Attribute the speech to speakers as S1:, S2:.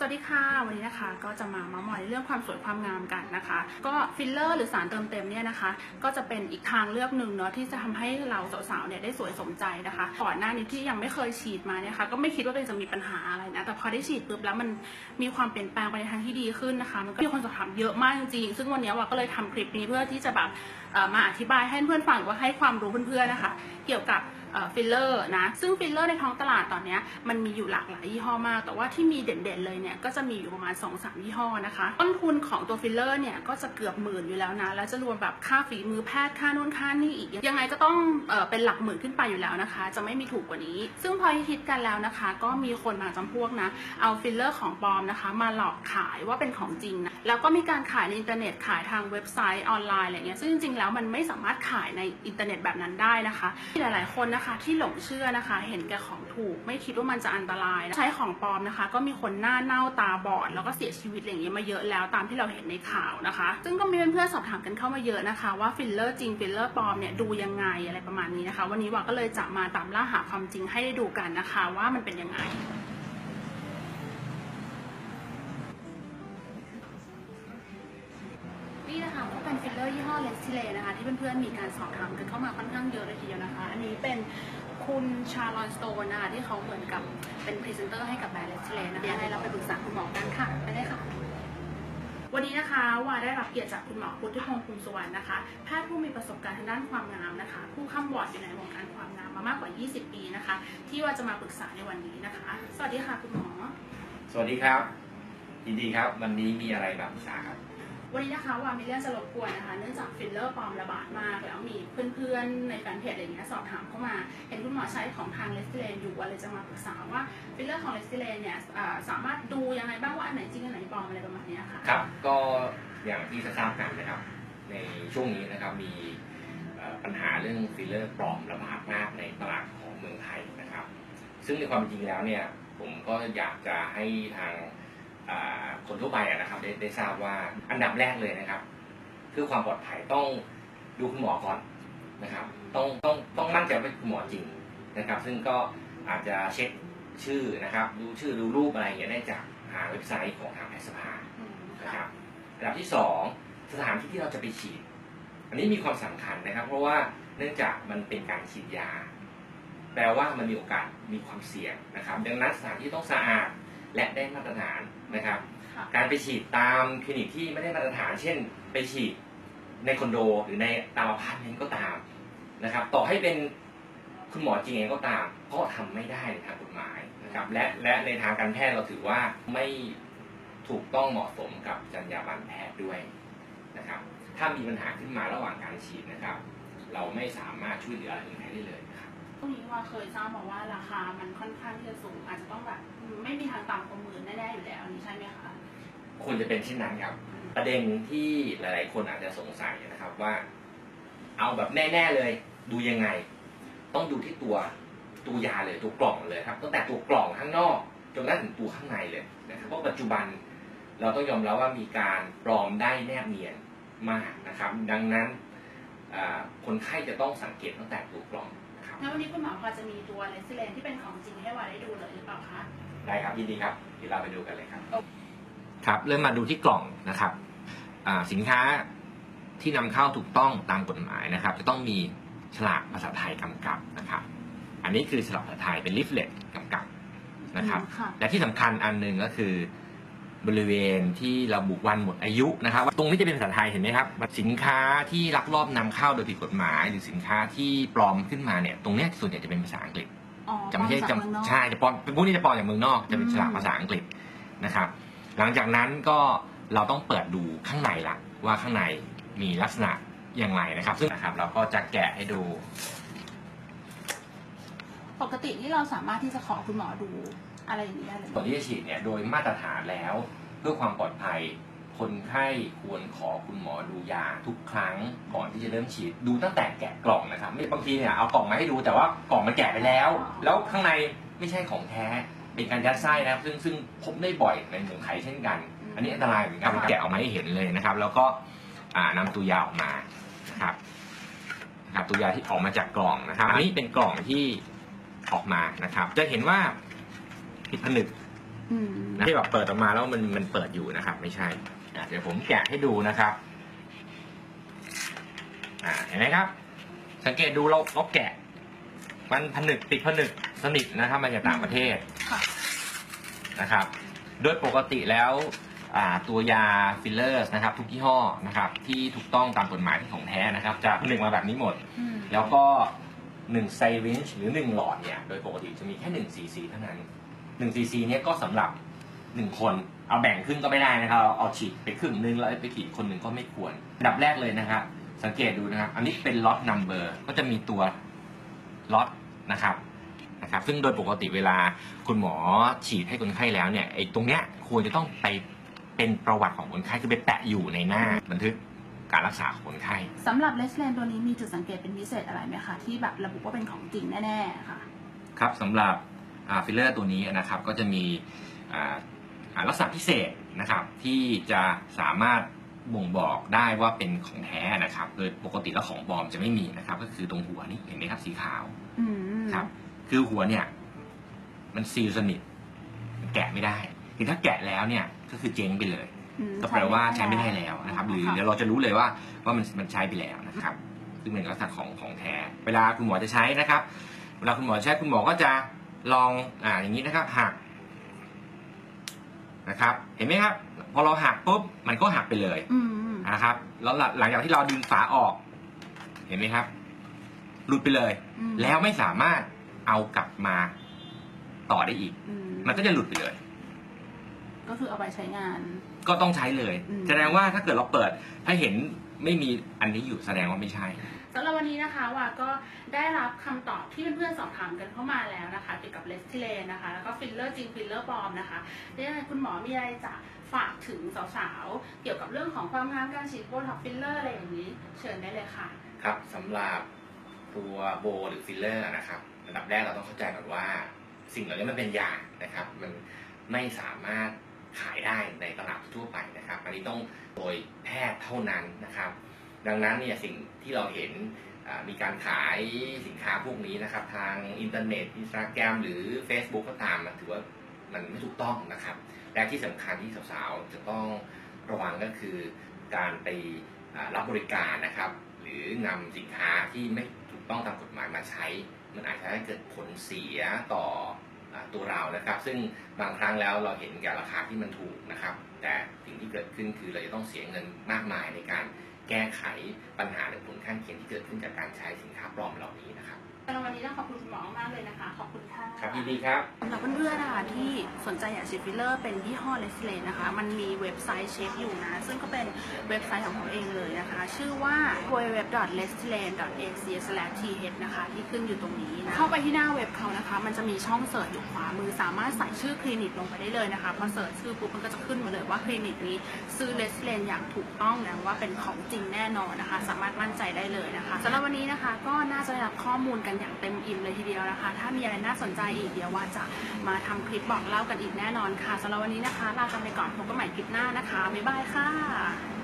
S1: สวัสดีค่ะ วันนี้นะคะก็จะมาเมาส์มอยเรื่องความสวยความงามกันนะคะ ก็ฟิลเลอร์หรือสารเติมเต็มเนี่ยนะคะ ก็จะเป็นอีกทางเลือกหนึ่งเนาะที่จะทำให้เราสาวๆเนี่ยได้สวยสมใจนะคะ ก่อนหน้านี้ที่ยังไม่เคยฉีดมาเนี่ยค่ะก็ไม่คิดว่าตัวเองจะมีปัญหาอะไรนะแต่พอได้ฉีดปุ๊บแล้วมันมีความเปลี่ยนแปลงไปในทางที่ดีขึ้นนะคะมันก็มีคนสอบถามเยอะมากจริงๆซึ่งวันนี้ว่าก็เลยทำคลิปนี้เพื่อที่จะแบบมาอธิบายให้เพื่อนฟังว่าให้ความรู้เพื่อนๆนะคะ เกี่ยวกับ ฟิลเลอร์นะ ซึ่งฟิลเลอร์ในท้องตลาดตอนนี้มันมีอยู่หลากหลายยี่ห้อมาก แต่ว่าที่มีเด่นๆเลยเนี่ยก็จะมีอยู่ประมาณ2อสยี่ห้อนะคะ ต้นทุนของตัวฟิลเลอร์เนี่ยก็จะเกือบหมื่นอยู่แล้วนะ แล้วจะรวมแบบค่าฝีมือแพทย์ค่านู่นค่านี่อีก ยังไงก็ต้องเออเป็นหลักหมื่นขึ้นไปอยู่แล้วนะคะ จะไม่มีถูกกว่านี้ ซึ่งพอฮิตกันแล้วนะคะ ก็มีคนบางจำพวกนะ เอาฟิลเลอร์ของปลอมนะคะ มาหลอกขายว่าเป็นของจริงนะ แล้วก็มีการขายในอินเทอร์เน็ตขายทางเว็บไซต์ออนไลน์อะไรเงี้ย ซึ่งจริงๆแล้วมันไม่สามารถขายในอินเทอร์เน็ตแบบนั้นได้นะคะมีหลายๆคนนะคะ ที่หลงเชื่อนะคะ เห็นแก่ของถูก ไม่คิดว่ามันจะอันตรายใช้ของปลอมนะคะ ก็มีคนหน้าเน่าตาบอด แล้วก็เสียชีวิตอะไรอย่างเงี้ยมาเยอะแล้วตามที่เราเห็นในข่าวนะคะ ซึ่งก็มีเพื่อนๆสอบถามกันเข้ามาเยอะนะคะ ว่าฟิลเลอร์จริงฟิลเลอร์ปลอมเนี่ยดูยังไงอะไรประมาณนี้นะคะ วันนี้ว่าก็เลยจะมาตามล่าหาความจริงให้ได้ดูกันนะคะ ว่ามันเป็นยังไง ร์ยี่ห้อเลสทิเลนะคะ ที่เพื่อนๆมีการสอบถามกันเข้ามาค่อนข้างเยอะเลยทีเดียวนะคะ อันนี้เป็นคุณชาลอนสโตนนะคะที่เขาเหมือนกับเป็นพรีเซนเตอร์ให้กับแบรนด์เลสทิเลนะคะเดี๋ยวให้เราไปปรึกษาคุณหมอกันค่ะไปเลยค่ะวันนี้นะคะว่าได้รับเกียรติจากคุณหมอพุทธิพงศ์คุณสุวรรณนะคะ แพทย์ผู้มีประสบการณ์ทางด้านความงามนะคะ ผู้ข้ามบอร์ดอยู่ในวงการความงามมามากกว่า 20 ปีนะคะ ที่ว่าจะมาปรึกษาในวันนี้นะคะ สวัสดีค่ะคุณหมอ
S2: สวัสดีครับยินดีครับ วันนี้มีอะไรมาปรึกษาครับ
S1: วันนี้นะคะว่ามีเรื่องจะรบกวนนะคะ เนื่องจากฟิลเลอร์ปลอมระบาดมาก แล้วมีเพื่อนๆในแฟนเพจอะไรอย่างเงี้ยสอบถามเข้ามา เห็นคุณหมอใช้ของทางเลสติเลนอยู่ว่าเลยจะมาปรึกษาว่าฟิลเลอร์ของเลสติเลนเนี่ยสามารถดูยังไงบ้างว่าอันไหนจริงอันไหนปลอมอะไรประมาณนี้ค่ะ
S2: ครับก็อย่างที่ทราบกันนะครับ ในช่วงนี้นะครับมีปัญหาเรื่องฟิลเลอร์ปลอมระบาดมากในตลาดของเมืองไทยนะครับ ซึ่งในความจริงแล้วเนี่ยผมก็อยากจะให้ทาง คนทั่วไปนะครับได้ได้ทราบว่าอันดับแรกเลยนะครับเพื่อความปลอดภัยต้องดูคุณหมอก่อนนะครับ ต้องต้องต้องมั่นใจว่าคุณหมอจริงนะครับ ซึ่งก็อาจจะเช็คชื่อนะครับ ดูชื่อดูรูปอะไรอย่างเงี้ยได้จากทาเว็บไซต์ของทางแพทยสภานะครับอันดับที่สองสถานที่ที่เราจะไปฉีด อันนี้มีความสำคัญนะครับ เพราะว่าเนื่องจากมันเป็นการฉีดยา แปลว่ามันมีโอกาสมีความเสี่ยงนะครับ ดังนั้นสถานที่ต้องสะอาด และได้มาตรฐานนะครับ
S1: ค่ะ
S2: การไปฉีดตามคลินิกที่ไม่ได้มาตรฐาน เช่น ไปฉีดในคอนโดหรือในตามอพาร์ตเมนต์ก็ตามนะครับ ต่อให้เป็นคุณหมอจริงเองก็ตามก็ทำไม่ได้ในทางกฎหมายนะครับ และและในทางการแพทย์เราถือว่าไม่ถูกต้องเหมาะสมกับจรรยาบรรณแพทย์ด้วยนะครับ ถ้ามีปัญหาขึ้นมาระหว่างการฉีดนะครับ เราไม่สามารถช่วยเหลืออะไรคนไข้ได้เลยนะครับ
S1: ตรงนี้ว่าเคยทราบมาว่าราคามันค่อนข้างที่จะสูงอาจจะต้องแบบไม่มีทางต่ำกว่าหมื่นแน่ๆอยู่แล้วนนี้ใช่ไหมคะ
S2: ควรจะเป็นเช่นนั้นครับ ประเด็นที่หลาย ๆ คนอาจจะสงสัยนะครับว่า เอาแบบแน่ ๆ เลย ดูยังไง ต้องดูที่ตัวตัวยาเลยตัวกล่องเลยครับตั้งแต่ตัวกล่องข้างนอกจนกระทั่งถึงตัวข้างในเลยนะครับเพราะปัจจุบันเราต้องยอมรับว่ามีการปลอมได้แนบเนียนมากนะครับ ดังนั้นคนไข้จะต้องสังเกตตั้งแต่ตัวกล่อง
S1: งั้นวันนี้คุณหมอพอจะมีตัวเลสซิเลนที่เป็นของจริงให้วาได้ดูเลยหรือเปล่าคะ
S2: ได้ครับยินดีครับเดี๋ยวเราไปดูกันเลยครับ ครับ เริ่มมาดูที่กล่องนะครับอ่าสินค้าที่นำเข้าถูกต้องตามกฎหมายนะครับ จะต้องมีฉลากภาษาไทยกำกับนะครับ อันนี้คือฉลากภาษาไทยเป็นลิฟเลตกำกับนะครับ
S1: ค่ะ
S2: และที่สำคัญอันหนึ่งก็คือ บริเวณที่ระบุวันหมดอายุนะครับตรงนี้จะเป็นภาษาไทยเห็นไหมครับสินค้าที่ลักลอบนำเข้าโดยผิดกฎหมาย หรือสินค้าที่ปลอมขึ้นมาเนี่ยตรงเนี้ยส่วนใหญ่จะเป็นภาษาอังกฤษ
S1: อ๋อ
S2: จะไม่ใช่
S1: ปลอ
S2: จะ
S1: จากเมืองนอก
S2: ใช่จะปลอมเป็นพวกนี้จะปลอมจากเมืองนอกจะเป็นฉลาก
S1: อืม
S2: ภาษาอังกฤษนะครับ หลังจากนั้นก็เราต้องเปิดดูข้างในละว่าข้างในมีลักษณะอย่างไรนะครับ ซึ่งนะครับเราก็จะแกะให้ดู
S1: ปกติที่เราสามารถที่จะขอคุณหมอดู อะไรอย่างนี้ได้เลยไหม
S2: ก่อนที่จะฉีดเนี่ยโดยมาตรฐานแล้วเพื่อความปลอดภัย คนไข้ควรขอคุณหมอดูยาทุกครั้งก่อนที่จะเริ่มฉีดดูตั้งแต่แกะกล่องนะครับไม่บางทีเนี่ยเอากล่องมาให้ดูแต่ว่ากล่องมันแกะไปแล้ว แล้วข้างในไม่ใช่ของแท้เป็นการยัดไส้นะครับซึ่งซึ่งพบได้บ่อยในเมืองไทยเช่นกัน อันนี้อันตรายเหมือนกันแกะออกมาให้เห็นเลยนะครับ แล้วก็อ่านำตัวยาออกมานะครับนะครับตัวยาที่ออกมาจากกล่องนะครับอันนี้เป็นกล่องที่ออกมานะครับ จะเห็นว่า ปิดผนึก
S1: อืม
S2: นะที่แบบเปิดออกมาแล้วมันมันเปิดอยู่นะครับ ไม่ใช่อะเดี๋ยวผมแกะให้ดูนะครับ อ่าเห็นไหมครับ สังเกตดูเราเราแกะ มันผนึกติดผนึกสนิทนะครับมาจากต่างประเทศ
S1: ค่ะ
S2: นะครับ โดยปกติแล้วอ่าตัวยาฟิลเลอร์นะครับ ทุกยี่ห้อนะครับ ที่ถูกต้องตามกฎหมายที่ของแท้นะครับ จะผนึกมาแบบนี้หมด
S1: อืม
S2: แล้วก็1ไซรินช์หรือ 1 หลอดเนี่ย โดยปกติจะมีแค่1ซีซีเท่านั้น 1ซีซีเนี่ยก็สำหรับ 1 คน เอาแบ่งครึ่งก็ไม่ได้นะครับเอาเอาฉีดไปครึ่งนึงแล้วไปฉีดคนหนึ่งก็ไม่ควรอันดับแรกเลยนะครับ สังเกตดูนะครับ อันนี้เป็นล็อตนัมเบอร์ก็จะมีตัวล็อตนะครับนะครับ ซึ่งโดยปกติเวลาคุณหมอฉีดให้คนไข้แล้วเนี่ยไอ้ตรงเนี้ยควรจะต้องไปเป็นประวัติของคนไข้คือไปแปะอยู่ในหน้าบันทึกการรักษาของคนไข้
S1: สำหรับเลสเลนตัวนี้มีจุดสังเกตเป็นพิเศษอะไรไหมคะ ที่แบบระบุว่าเป็นของจริงแน่ ๆ ค่ะ
S2: ครับสำหรับ ฟิลเลอร์ตัวนี้นะครับก็จะมีอ่าอ่าลักษณะพิเศษนะครับที่จะสามารถบ่งบอกได้ว่าเป็นของแท้นะครับโดยปกติแล้วของปลอมจะไม่มีนะครับ ก็คือตรงหัวนี่เห็นไหมครับสีขาว
S1: อืม
S2: ครับ คือหัวเนี่ย มันซีลสนิทมันแกะไม่ได้คือถ้าแกะแล้วเนี่ยก็คือเจ๊งไปเลย
S1: อืม
S2: ก็แปลว่าใช้ไม่ได้แล้วนะครับ หรือเดี๋ยวเราจะรู้เลยว่าว่ามันมันใช้ไปแล้วนะครับ ซึ่งเป็นลักษณะของของแท้ เวลาคุณหมอจะใช้นะครับ เวลาคุณหมอใช้คุณหมอก็จะ ลองอ่าอย่างนี้นะครับหักนะครับ เห็นไหมครับ พอเราหักปุ๊บมันก็หักไปเลย
S1: อืม
S2: นะครับ แล้วหลังหลังจากที่เราดึงฝาออก เห็นไหมครับ หลุดไปเลย
S1: อืม
S2: แล้วไม่สามารถเอากลับมาต่อได้อีก
S1: อืม
S2: มันก็จะหลุดไปเลย
S1: ก็คือเอาไปใช้งาน
S2: ก็ต้องใช้เลย
S1: อืม
S2: แสดงว่าถ้าเกิดเราเปิด ถ้าเห็นไม่มีอันนี้อยู่แสดงว่าไม่ใช่
S1: สำหรับวันนี้นะคะว่าก็ได้รับคำตอบที่เพื่อนๆสอบถามกันเข้ามาแล้วนะคะเกี่ยวกับเลสทิเลนนะคะแล้วก็ฟิลเลอร์จริงฟิลเลอร์ปลอมนะคะยังไงคุณหมอมีอะไรจะฝากถึงสาวๆเกี่ยวกับเรื่องของความงามการฉีดโบท็อกฟิลเลอร์อะไรอย่างนี้ เชิญได้เลยค่ะ
S2: ครับสำหรับตัวโบหรือฟิลเลอร์นะครับอันดับแรกเราต้องเข้าใจก่อนว่า สิ่งเหล่านี้มันเป็นยานะครับ มันไม่สามารถขายได้ในตลาดทั่วไปนะครับ อันนี้ต้องโดยแพทย์เท่านั้นนะครับ ดังนั้นเนี่ยสิ่งที่เราเห็นมีการขายสินค้าพวกนี้นะครับ ทางอินเทอร์เน็ตอินสตาแกรมหรือ Facebook ก็ตามมันถือว่ามันไม่ถูกต้องนะครับ และที่สำคัญที่สาวๆ จะต้องระวังก็คือการไปรับบริการนะครับ หรือนำสินค้าที่ไม่ถูกต้องตามกฎหมายมาใช้ มันอาจจะให้เกิดผลเสียต่ออตัวเรานะครับ ซึ่งบางครั้งแล้วเราเห็นแก่ราคาที่มันถูกนะครับ แต่สิ่งที่เกิดขึ้นคือเราจะต้องเสียเงินมากมายในการ แก้ไขปัญหาหรือผลข้างเคียงที่เกิดขึ้นจากการใช้สินค้าปลอมเหล่านี้นะครับ
S1: สำหรับวันนี้ต้องขอบคุณคุณหมอมากๆเลยนะคะ ขอบคุณค่ะ
S2: ครับยินดีครับ
S1: สำหรับเพื่อนๆนะคะที่สนใจอยากฉีดฟิลเลอร์เป็นยี่ห้อเลสเลนนะคะ มันมีเว็บไซต์เช็คอยู่นะ ซึ่งก็เป็นเว็บไซต์ของเขาเองเลยนะคะ ชื่อว่า www.lestlane.ac/th นะคะที่ขึ้นอยู่ตรงนี้นะ เข้าไปที่หน้าเว็บเขานะคะ มันจะมีช่องเสิร์ชอยู่ขวามือ สามารถใส่ชื่อคลินิกลงไปได้เลยนะคะ พอเสิร์ชชื่อปุ๊บมันก็จะขึ้นมาเลยว่าคลินิกนี้ซื้อเลสเลนอย่างถูกต้องนะว่าเป็นของจริงแน่นอนนะคะ สามารถมั่นใจได้เลยนะคะสำหรับวันนี้นะคะ ก็น่าจะได้รับข้อมูลกันอย่างเต็มอิ่มเลยทีเดียวนะคะ ถ้ามีอะไรน่าสนใจอีกเดี๋ยวว่าจะมาทำคลิปบอกเล่ากันอีกแน่นอนค่ะสำหรับวันนี้นะคะลากันไปก่อนพบกันใหม่คลิปหน้านะคะบ๊ายบายค่ะ